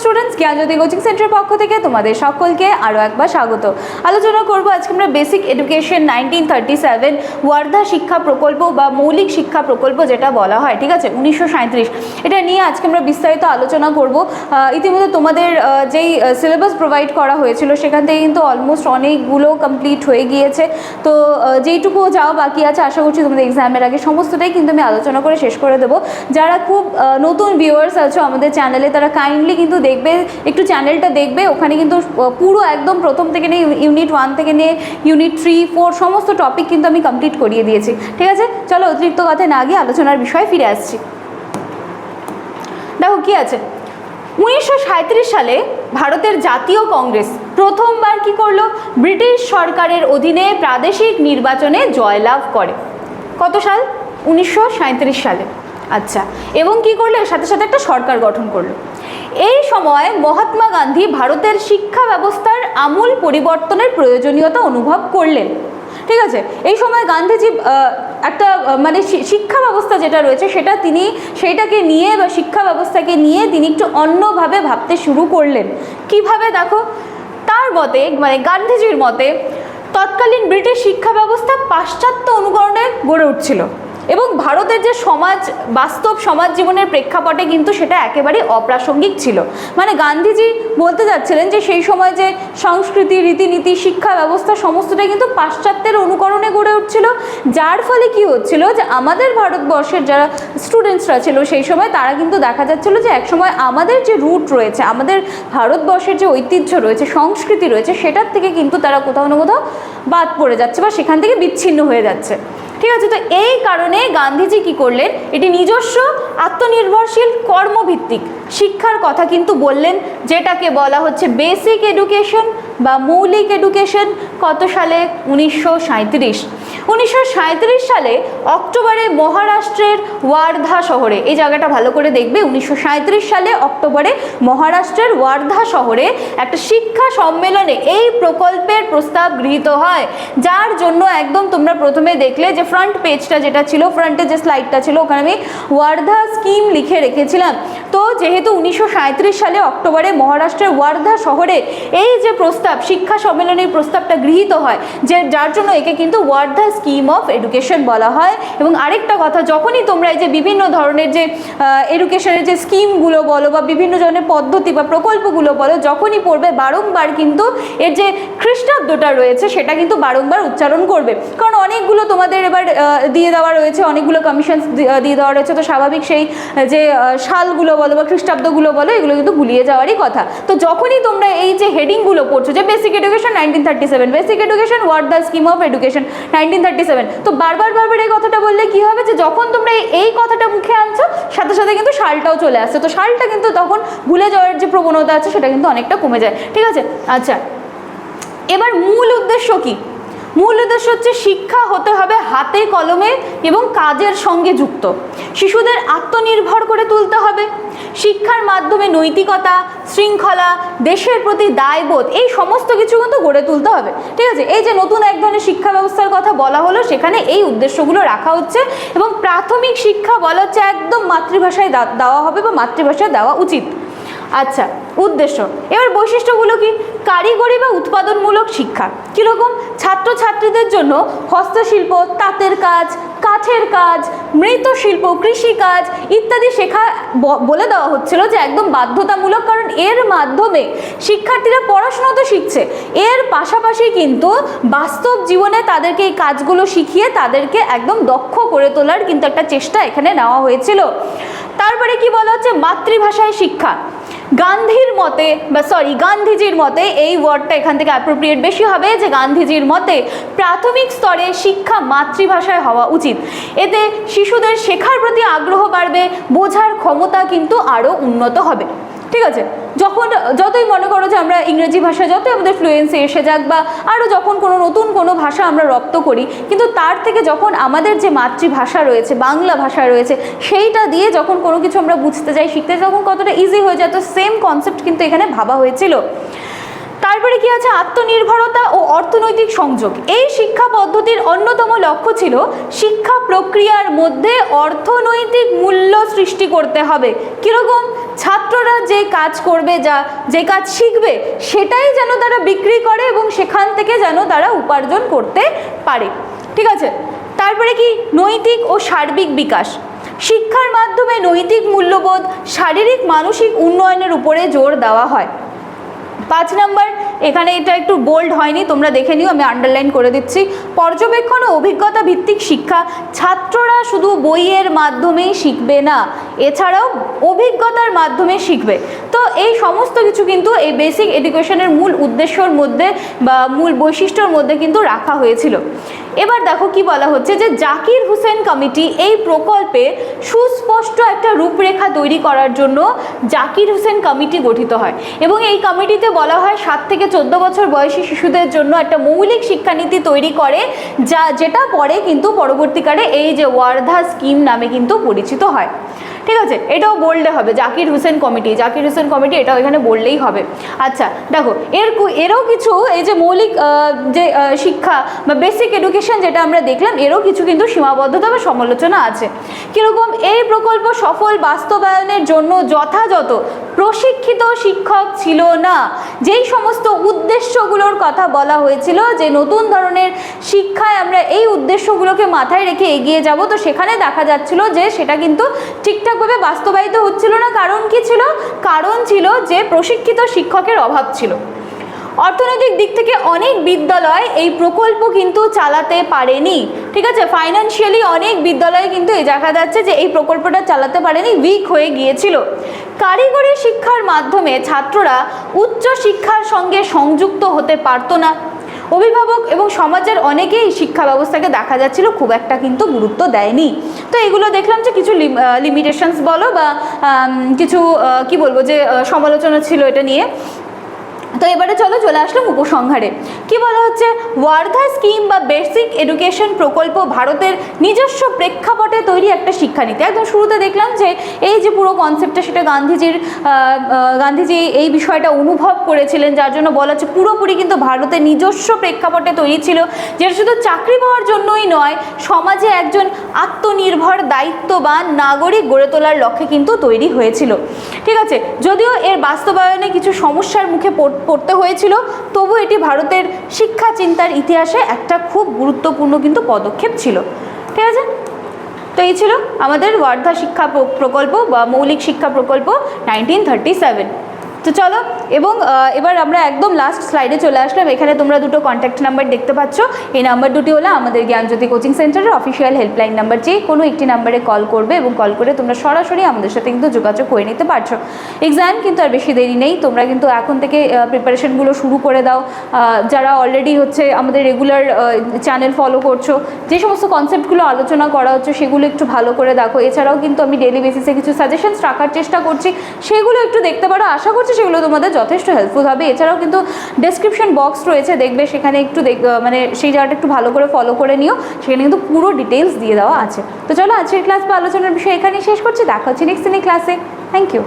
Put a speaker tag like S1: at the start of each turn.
S1: Students জ্ঞানজ্যোতি coaching সেন্টারের পক্ষ থেকে তোমাদের সকলকে আরও একবার স্বাগত। আলোচনা করব আজকে আমরা basic education nineteen thirty seven Wardha শিক্ষা প্রকল্প বা মৌলিক শিক্ষা প্রকল্প যেটা বলা হয়, ঠিক আছে? উনিশশো সাঁইত্রিশ। এটা নিয়ে আজকে আমরা বিস্তারিত আলোচনা করব। ইতিমধ্যে তোমাদের যেই সিলেবাস প্রোভাইড করা হয়েছিল সেখান থেকে কিন্তু অলমোস্ট অনেকগুলো কমপ্লিট হয়ে গিয়েছে। তো যেইটুকু যাওয়া বাকি আছে, আশা করছি তোমাদের এক্সামের আগে সমস্তটাই কিন্তু আমি আলোচনা করে শেষ করে দেবো। যারা খুব নতুন ভিউয়ার্স আছো আমাদের চ্যানেলে তারা কাইন্ডলি কিন্তু দেখবে, একটু চ্যানেলটা দেখবে, ওখানে কিন্তু পুরো একদম প্রথম থেকে নিয়ে ইউনিট ওয়ান থেকে নিয়ে ইউনিট থ্রি ফোর সমস্ত টপিক কিন্তু আমি কমপ্লিট করিয়ে দিয়েছি। ঠিক আছে? চলো অতিরিক্ত কথা না গিয়ে আলোচনার বিষয়ে ফিরে আসছি। দেখো কি আছে। উনিশশো সাঁইত্রিশ সালে ভারতের জাতীয় কংগ্রেস প্রথমবার কি করল? ব্রিটিশ সরকারের অধীনে প্রাদেশিক নির্বাচনে জয়লাভ করে। কত সাল? উনিশশো সাঁইত্রিশ সালে। আচ্ছা এবং কি করল? সাথে সাথে একটা সরকার গঠন করল। এই সময় মহাত্মা গান্ধী ভারতের শিক্ষা ব্যবস্থার আমূল পরিবর্তনের প্রয়োজনীয়তা অনুভব করলেন। ঠিক আছে? এই সময় গান্ধীজি একটা মানে শিক্ষা ব্যবস্থা যেটা রয়েছে সেটা তিনি, সেইটাকে নিয়ে বা শিক্ষা ব্যবস্থাকে নিয়ে তিনি একটু অন্যভাবে ভাবতে শুরু করলেন। কীভাবে দেখো? তার মতে মানে গান্ধীজির মতে, তৎকালীন ব্রিটিশ শিক্ষা ব্যবস্থা পাশ্চাত্য অনুকরণে গড়ে উঠছিল। এবং ভারতের যে সমাজ, বাস্তব সমাজ জীবনের প্রেক্ষাপটে কিন্তু সেটা একেবারেই অপ্রাসঙ্গিক ছিল। মানে গান্ধীজি বলতে যাচ্ছিলেন যে সেই সময় যে সংস্কৃতি, রীতিনীতি, শিক্ষা ব্যবস্থা সমস্তটাই কিন্তু পাশ্চাত্যের অনুকরণে গড়ে উঠছিল। যার ফলে কি হচ্ছিল যে আমাদের ভারতবর্ষের যারা স্টুডেন্টসরা ছিল সেই সময় তারা কিন্তু দেখা যাচ্ছিল যে একসময় আমাদের যে রুট রয়েছে, আমাদের ভারতবর্ষের যে ঐতিহ্য রয়েছে, সংস্কৃতি রয়েছে, সেটার থেকে কিন্তু তারা কোথাও না কোথাও বাদ পড়ে যাচ্ছে বা সেখান থেকে বিচ্ছিন্ন হয়ে যাচ্ছে। ঠিক আছে, তো এই কারণে গান্ধীজি কি করলেন? এটি নিজস্ব আত্মনির্ভরশীল কর্মভিত্তিক শিক্ষার কথা কিন্তু বললেন, যেটাকে বলা হচ্ছে বেসিক এডুকেশন বা মৌলিক এডুকেশন কত সালে? উনিশশো সাঁইত্রিশ। উনিশশো সালে অক্টোবরে মহারাষ্ট্রের ওয়ার্ধা শহরে, এই জায়গাটা ভালো করে দেখবে, উনিশশো সাঁইত্রিশ সালে অক্টোবরে মহারাষ্ট্রের ওয়ার্ধা শহরে একটা শিক্ষা সম্মেলনে এই প্রকল্পের প্রস্তাব গৃহীত হয়। যার জন্য একদম তোমরা প্রথমে দেখলে যে ফ্রন্ট পেজটা যেটা ছিল ফ্রন্টে যে স্লাইডটা ছিল, ওখানে আমি ওয়ার্ধা স্কিম লিখে রেখেছিলাম। তো যেহেতু উনিশশো সাঁইত্রিশ সালে অক্টোবরে মহারাষ্ট্রের ওয়ার্ধা শহরে এই যে প্রস্তাব শিক্ষা সম্মেলনের প্রস্তাবটা গৃহীত হয়, যে যার জন্য একে কিন্তু ওয়ার্ধা স্কিম অফ এডুকেশন বলা হয়। এবং আরেকটা কথা, যখনই তোমরা এই যে বিভিন্ন ধরনের যে এডুকেশনের যে স্কিমগুলো বলো বা বিভিন্ন ধরনের পদ্ধতি বা প্রকল্পগুলো বলো, যখনই পড়বে বারংবার কিন্তু এর যে খ্রিস্টাব্দটা রয়েছে, সেটা কিন্তু বারংবার উচ্চারণ করবে। কারণ অনেকগুলো তোমাদের এবার দিয়ে দেওয়া রয়েছে, অনেকগুলো কমিশন দিয়ে দেওয়া রয়েছে। তো স্বাভাবিক সেই যে সালগুলো বলো বা খ্রিস্টাব্দগুলো বলো, এগুলো কিন্তু গুলিয়ে যাওয়ারই কথা। তো যখনই তোমরা এই যে হেডিংগুলো পড়ছো যে basic education nineteen thirty seven basic education Wardha the scheme of education nineteen thirty seven তো বারবার বারবার এই কথাটা বললে কি হবে যে যখন তোমরা এই- কথাটা মুখে আনছো, সাথে সাথে কিন্তু সালটাও চলে আসছে। তো সালটা কিন্তু তখন ভুলে যাওয়ার যে প্রবণতা আছে, সেটা কিন্তু অনেকটা কমে যায়। ঠিক আছে? আচ্ছা এবার মূল উদ্দেশ্য কি? মূল উদ্দেশ্য হচ্ছে শিক্ষা হতে হবে হাতে কলমে এবং কাজের সঙ্গে যুক্ত। শিশুদের আত্মনির্ভর করে তুলতে হবে। শিক্ষার মাধ্যমে নৈতিকতা, শৃঙ্খলা, দেশের প্রতি দায়বোধ, এই সমস্ত কিছু কিন্তু গড়ে তুলতে হবে। ঠিক আছে? এই যে নতুন এক ধরনের শিক্ষা ব্যবস্থার কথা বলা হলো, সেখানে এই উদ্দেশ্যগুলো রাখা হচ্ছে এবং প্রাথমিক শিক্ষা বলা হচ্ছে একদম মাতৃভাষায় দেওয়া হবে বা মাতৃভাষায় দেওয়া উচিত। আচ্ছা উদ্দেশ্য। এবার বৈশিষ্ট্যগুলো কি? কারিগরি বা উৎপাদনমূলক শিক্ষা। কীরকম? ছাত্রছাত্রীদের জন্য হস্তশিল্প, তাঁতের কাজ, কাঠের কাজ মৃৎশিল্প কৃষিকাজ ইত্যাদি শেখা বলে দেওয়া হচ্ছিল যে একদম বাধ্যতামূলক, কারণ এর মাধ্যমে শিক্ষার্থীরা পড়াশোনা তো শিখছে। এর পাশাপাশি কিন্তু বাস্তব জীবনে তাদেরকে এই কাজগুলো শিখিয়ে তাদেরকে একদম দক্ষ করে তোলার কিন্তু একটা চেষ্টা এখানে নেওয়া হয়েছিল। তারপরে কি বলা হচ্ছে? মাতৃভাষায় শিক্ষা। গান্ধীর মতে, বা সরি গান্ধীজির মতে এই ওয়ার্ডটা এখান থেকে অ্যাপ্রোপ্রিয়েট বেশি হবে যে গান্ধীজির মতে প্রাথমিক স্তরে শিক্ষা মাতৃভাষায় হওয়া উচিত। এতে শিশুদের শেখার প্রতি আগ্রহ বাড়বে, বোঝার ক্ষমতা কিন্তু আরও উন্নত হবে। ঠিক আছে? যখন, যতই মনে করো যে আমরা ইংরেজি ভাষা যতই আমাদের ফ্লুয়েন্সি এসে যাক বা আরও যখন কোনো নতুন কোনো ভাষা আমরা রপ্ত করি, কিন্তু তার থেকে যখন আমাদের যে মাতৃভাষা রয়েছে, বাংলা ভাষা রয়েছে, সেইটা দিয়ে যখন কোনো কিছু আমরা বুঝতে যাই শিখতে তখন কতটা ইজি হয়ে যায়, তো সেম কনসেপ্ট কিন্তু এখানে ভাবা হয়েছিল। তারপরে কি আছে? আত্মনির্ভরতা ও অর্থনৈতিক সংযোগ। এই শিক্ষা পদ্ধতির অন্যতম লক্ষ্য ছিল শিক্ষা প্রক্রিয়ার মধ্যে অর্থনৈতিক মূল্য সৃষ্টি করতে হবে। কীরকম? ছাত্ররা যে কাজ করবে, যা, যে কাজ শিখবে, সেটাই যেন তারা বিক্রি করে এবং সেখান থেকে যেন তারা উপার্জন করতে পারে। ঠিক আছে? তারপরে কি? নৈতিক ও সার্বিক বিকাশ। শিক্ষার মাধ্যমে নৈতিক মূল্যবোধ শারীরিক মানসিক উন্নয়নের উপরে জোর দেওয়া হয়। পাঁচ নাম্বার এখানে এটা একটু বোল্ড হয়নি, তোমরা দেখে নিও, আমি আন্ডারলাইন করে দিচ্ছি। পর্যবেক্ষণ ও অভিজ্ঞতা ভিত্তিক শিক্ষা ছাত্ররা শুধু বইয়ের মাধ্যমেই শিখবে না, এছাড়াও অভিজ্ঞতার মাধ্যমে শিখবে। তো এই সমস্ত কিছু কিন্তু এই বেসিক এডুকেশনের মূল উদ্দেশ্যর মধ্যে বা মূল বৈশিষ্ট্যর মধ্যে কিন্তু রাখা হয়েছিল। এবার দেখো কি বলা হচ্ছে যে জাকির হুসেন কমিটি এই প্রকল্পে সুস্পষ্ট একটা রূপরেখা তৈরি করার জন্য জাকির হুসেন কমিটি গঠিত হয় এবং এই কমিটিতে বলা হয় সাত থেকে চোদ্দ বছর বয়সী শিশুদের জন্য একটা মৌলিক শিক্ষানীতি তৈরি করে, যা যেটা পরে কিন্তু পরবর্তীকালে এই যে ওয়ার্ধা স্কিম নামে কিন্তু পরিচিত হয়। ঠিক আছে, এটাও বললে হবে, জাকির হোসেন কমিটি, জাকির হোসেন কমিটি এটাও এখানে বললেই হবে। আচ্ছা দেখো, এর এরও কিছু এই যে মৌলিক যে শিক্ষা বা বেসিক এডুকেশন যেটা আমরা দেখলাম, এরও কিছু কিন্তু সীমাবদ্ধতা বা সমালোচনা আছে। কীরকম এই প্রকল্প সফল বাস্তবায়নের জন্য যথাযথ প্রশিক্ষিত শিক্ষক ছিল না, যেই সমস্ত উদ্দেশ্যগুলোর কথা বলা হয়েছিল যে নতুন ধরনের শিক্ষায় আমরা এই উদ্দেশ্যগুলোকে মাথায় রেখে এগিয়ে যাব। তো সেখানে দেখা যাচ্ছিল যে সেটা কিন্তু ঠিকঠাকভাবে বাস্তবায়িত হচ্ছিল না। কারণ কি ছিল? কারণ ছিল যে প্রশিক্ষিত শিক্ষকের অভাব ছিল। অর্থনৈতিক দিক থেকে অনেক বিদ্যালয় এই প্রকল্প কিন্তু চালাতে পারেনি। ঠিক আছে? ফাইন্যান্সিয়ালি অনেক বিদ্যালয় কিন্তু এ দেখা যাচ্ছে যে এই প্রকল্পটা চালাতে পারেনি উইক হয়ে গিয়েছিল। কারিগরি শিক্ষার মাধ্যমে ছাত্ররা উচ্চ শিক্ষার সঙ্গে সংযুক্ত হতে পারতো না। অভিভাবক এবং সমাজের অনেকেই শিক্ষা ব্যবস্থাকে দেখা যাচ্ছিল, খুব একটা কিন্তু গুরুত্ব দেয়নি। তো এগুলো দেখলাম যে কিছু লিমিটেশনস বলো বা কিছু কি বলব যে সমালোচনা ছিল এটা নিয়ে। তো এবারে চলো চলে আসলাম উপসংহারে। কি বলা হচ্ছে? ওয়ার্ধা স্কিম বা বেসিক এডুকেশন প্রকল্প ভারতের নিজস্ব প্রেক্ষাপটে তৈরি একটা শিক্ষানীতি। একদম শুরুতে দেখলাম যে এই যে পুরো কনসেপ্টটা সেটা গান্ধীজির গান্ধীজি এই বিষয়টা অনুভব করেছিলেন, যার জন্য বলা হচ্ছে পুরোপুরি কিন্তু ভারতের নিজস্ব প্রেক্ষাপটে তৈরি ছিল, যেটা শুধু চাকরি পাওয়ার জন্যই নয়, সমাজে একজন আত্মনির্ভর, দায়িত্ববান নাগরিক গড়ে তোলার লক্ষ্যে কিন্তু তৈরি হয়েছিল। ঠিক আছে, যদিও এর বাস্তবায়নে কিছু সমস্যার মুখে পড়- পড়তে হয়েছিল। তবু এটি ভারতের শিক্ষা চিন্তার ইতিহাসে একটা খুব গুরুত্বপূর্ণ কিন্তু পদক্ষেপ ছিল। ঠিক আছে? তো এই ছিল আমাদের ওয়ার্ধা শিক্ষা প্রকল্প বা মৌলিক শিক্ষা প্রকল্প নাইনটিন থার্টি সেভেন তো চলো, এবং এবার আমরা একদম লাস্ট স্লাইডে চলে আসলাম। এখানে তোমরা দুটো কন্ট্যাক্ট নাম্বার দেখতে পাচ্ছ। এই নাম্বার দুটি হলো আমাদের জ্ঞানজ্যোতি কোচিং সেন্টারের অফিসিয়াল হেল্পলাইন নাম্বার যে কোনো একটি নাম্বারে কল করবে এবং কল করে তোমরা সরাসরি আমাদের সাথে কিন্তু যোগাযোগ করে নিতে পারছ। এক্সাম কিন্তু আর বেশি দেরি নেই। তোমরা কিন্তু এখন থেকে প্রিপারেশনগুলো শুরু করে দাও। যারা অলরেডি হচ্ছে আমাদের রেগুলার চ্যানেল ফলো করছ, যে সমস্ত কনসেপ্টগুলো আলোচনা করা হচ্ছে, সেগুলো একটু ভালো করে দেখো। এছাড়াও কিন্তু আমি ডেলি বেসিসে কিছু সাজেশনস রাখার চেষ্টা করছি। সেগুলো একটু দেখতে পারো। আশা করছি সেগুলো তোমাদের যথেষ্ট হেল্পফুল হবে। এছাড়াও কিন্তু ডেসক্রিপশন বক্স রয়েছে, দেখবে সেখানে একটু মানে সেই জায়গাটা একটু ভালো করে ফলো করে নিও। সেখানে কিন্তু পুরো ডিটেলস দিয়ে দেওয়া আছে। তো চলো আজকের ক্লাস বা আলোচনার বিষয় এখানেই শেষ করছি, দেখা হচ্ছে নেক্সট দিনের ক্লাসে থ্যাংক ইউ